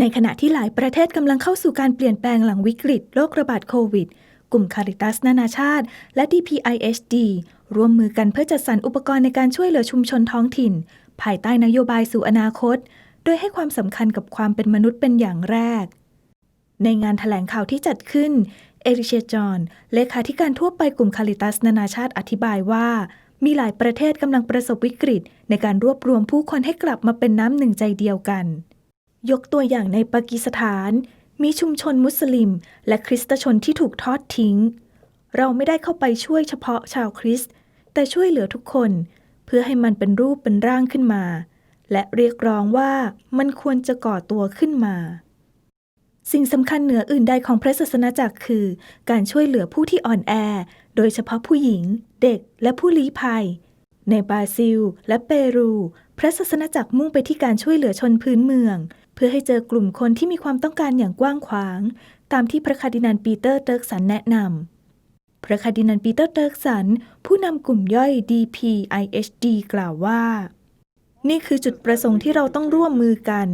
ในขณะที่หลายประเทศกำลังเข้าสู่การเปลี่ยนแปลงหลังวิกฤตโรคระบาดโควิด กลุ่มคาริตัสนานาชาติ และ DPIHD ร่วมมือกันเพื่อจัดสรรอุปกรณ์ในการช่วยเหลือชุมชนท้องถิ่น ภายใต้นโยบายสู่อนาคต โดยให้ความสำคัญกับความเป็นมนุษย์เป็นอย่างแรก ในงานถแถลงข่าวที่จัดขึ้น เอริเชยจอนเลขาธิการทั่วไปกลุ่มคาริตัสนานาชาติอธิบายว่ามีหลายประเทศกำลังประสบวิกฤต ในการรวบรวมผู้คนให้กลับมาเป็นน้ำหนึ่งใจเดียวกัน ยกตัวอย่างในปากีสถาน มีชุมชนมุสลิม และคริสตชนที่ถูกทอดทิ้ง เราไม่ได้เข้าไปช่วยเฉพาะชาวคริสต์แต่ช่วยเหลือทุกคน เพื่อให้มันเป็นรูปเป็นร่างขึ้นมา และเรียกร้องว่ามันควรจะก่อตัวขึ้นมา สิ่งสำคัญเหนืออื่นใดของพระศาสนาจักรคือ การช่วยเหลือผู้ที่อ่อนแอ โดยเฉพาะผู้หญิง เด็กและผู้ลี้ภัย ในบราซิล และเปรู พระศาสนาจักรมุ่งไปที่การช่วยเหลือชนพื้นเมือง เพื่อให้เจอกลุ่มคนที่มีความต้องการอย่างกว้างขวาง ตามที่พระคาร์ดินัลปีเตอร์เติร์กสันแนะนำพระคาร์ดินัลปีเตอร์เติร์กสัน ผู้นำกลุ่มย่อย DPIHD กล่าวว่า นี่คือจุดประสงค์ที่เราต้องร่วมมือกัน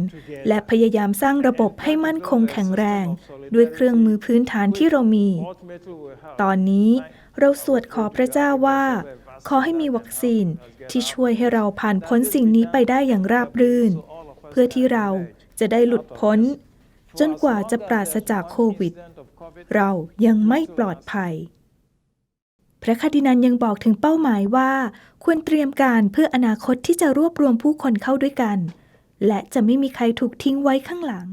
และพยายามสร้างระบบให้มั่นคงแข็งแรง ด้วยเครื่องมือพื้นฐานที่เรามี ตอนนี้เราสวดขอพระเจ้าว่า ขอให้มีวัคซีนที่ช่วยให้เราผ่านพ้นสิ่งนี้ไปได้อย่างราบรื่น เพื่อที่เรา จะได้หลุดพ้น จนกว่าจะปราศจากโควิด เรายังไม่ปลอดภัย พระคาร์ดินันยังบอกถึงเป้าหมายว่า ควรเตรียมการเพื่ออนาคตที่จะรวบรวมผู้คนเข้าด้วยกัน และจะไม่มีใครถูกทิ้งไว้ข้างหลัง